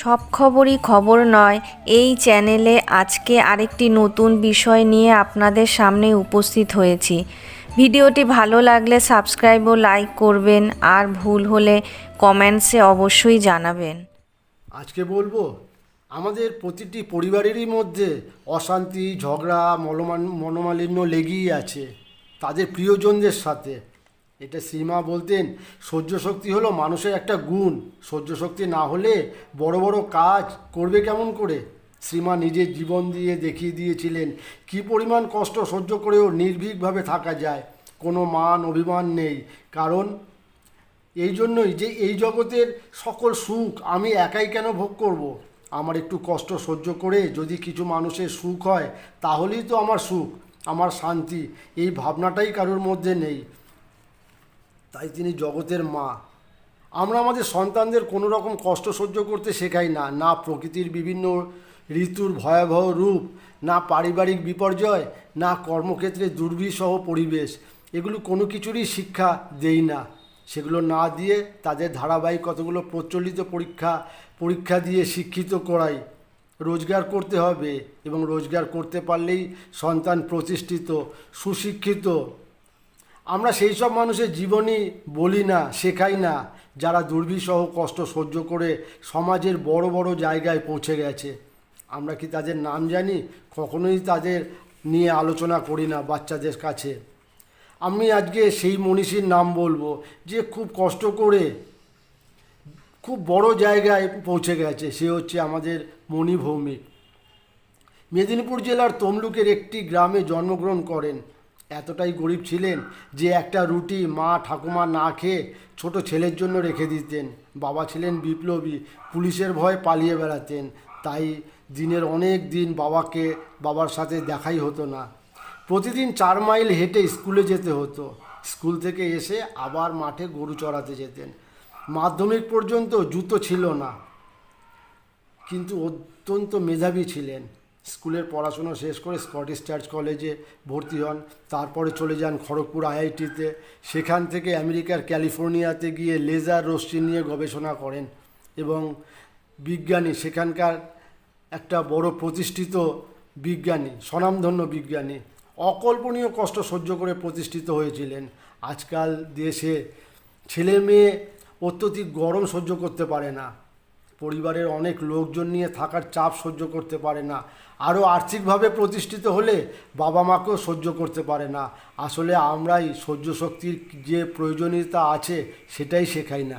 সব খবরই খবর নয়, এই চ্যানেলে আজকে আরেকটি নতুন বিষয় নিয়ে আপনাদের সামনে উপস্থিত হয়েছি। ভিডিওটি ভালো লাগলে সাবস্ক্রাইব ও লাইক করবেন আর ভুল হলে কমেন্টসে অবশ্যই জানাবেন। আজকে বলব, আমাদের প্রতিটি পরিবারেরই মধ্যে অশান্তি, ঝগড়া মনোমালিন্য লেগেই আছে। তাদের প্রিয়জনদের সাথে এটা সীমা বলতেন, সহ্য শক্তি হলো মানুষের একটা গুণ। সহ্য শক্তি না হলে বড় বড় কাজ করবে কেমন করে? শ্রীমা নিজের জীবন দিয়ে দেখিয়ে দিয়েছিলেন, কি পরিমাণ কষ্ট সহ্য করেও নির্ভীকভাবে থাকা যায়। কোনো মান অভিমান নেই, কারণ এই জন্যই যে এই জগতের সকল সুখ আমি একাই কেন ভোগ করব। আমার একটু কষ্ট সহ্য করে যদি কিছু মানুষের সুখ হয়, তাহলেই তো আমার সুখ, আমার শান্তি, এই ভাবনাটাই কারোর মধ্যে নেই। তাই তিনি জগতের মা। আমরা আমাদের সন্তানদের কোনো রকম কষ্ট সহ্য করতে শেখাই না। না প্রকৃতির বিভিন্ন ঋতুর ভয়াবহ রূপ, না পারিবারিক বিপর্যয়, না কর্মক্ষেত্রে দুর্বিষহ পরিবেশ। এগুলো কোনো কিছুরই শিক্ষা দেই না। সেগুলো না দিয়ে তাদের ধারাবাহিক কতগুলো প্রচলিত পরীক্ষা পরীক্ষা দিয়ে শিক্ষিত করাই। রোজগার করতে হবে এবং রোজগার করতে পারলেই সন্তান প্রতিষ্ঠিত, সুশিক্ষিত আমরা সেই সব মানুষের জীবনী বলি না, শেখাই না, যারা দুর্বিষহ কষ্ট সহ্য করে সমাজের বড় বড় জায়গায় পৌঁছে গেছে। আমরা কি তাদের নাম জানি? কখনোই তাদের নিয়ে আলোচনা করি না বাচ্চাদের কাছে। আমি আজকে সেই মনীষীর নাম বলব, যে খুব কষ্ট করে খুব বড় জায়গায় পৌঁছে গেছে। সে হচ্ছে আমাদের মণিভৌমিক। মেদিনীপুর জেলার তমলুকের একটি গ্রামে জন্মগ্রহণ করেন। এতটাই গরিব ছিলেন যে একটা রুটি মা ঠাকুমা না খেয়ে ছোট ছেলের জন্য রেখে দিতেন। বাবা ছিলেন বিপ্লবী, পুলিশের ভয়ে পালিয়ে বেড়াতেন। তাই দিনের অনেক দিন বাবাকে, বাবার সাথে দেখাই হতো না। প্রতিদিন চার মাইল হেঁটে স্কুলে যেতে হতো। স্কুল থেকে এসে আবার মাঠে গরু চড়াতে যেতেন। মাধ্যমিক পর্যন্ত জুতো ছিল না। কিন্তু অত্যন্ত মেধাবী ছিলেন। স্কুলের পড়াশোনা শেষ করে স্কটিশ চার্চ কলেজে ভর্তি হন। তারপরে চলে যান খড়গপুর আইআইটিতে সেখান থেকে আমেরিকার ক্যালিফোর্নিয়াতে গিয়ে লেজার রশ্মি নিয়ে গবেষণা করেন এবং বিজ্ঞানী, সেখানকার একটা বড় প্রতিষ্ঠিত বিজ্ঞানী, স্বনামধন্য বিজ্ঞানী, অকল্পনীয় কষ্ট সহ্য করে প্রতিষ্ঠিত হয়েছিলেন। আজকাল দেশে ছেলে মেয়ে অত্যধিক গরম সহ্য করতে পারে না। পরিবারের অনেক লোকজন নিয়ে থাকার চাপ সহ্য করতে পারে না। আরও আর্থিকভাবে প্রতিষ্ঠিত হলে বাবা মাকেও সহ্য করতে পারে না। আসলে আমরাই সহ্য শক্তির যে প্রয়োজনীয়তা আছে সেটাই শেখাই না।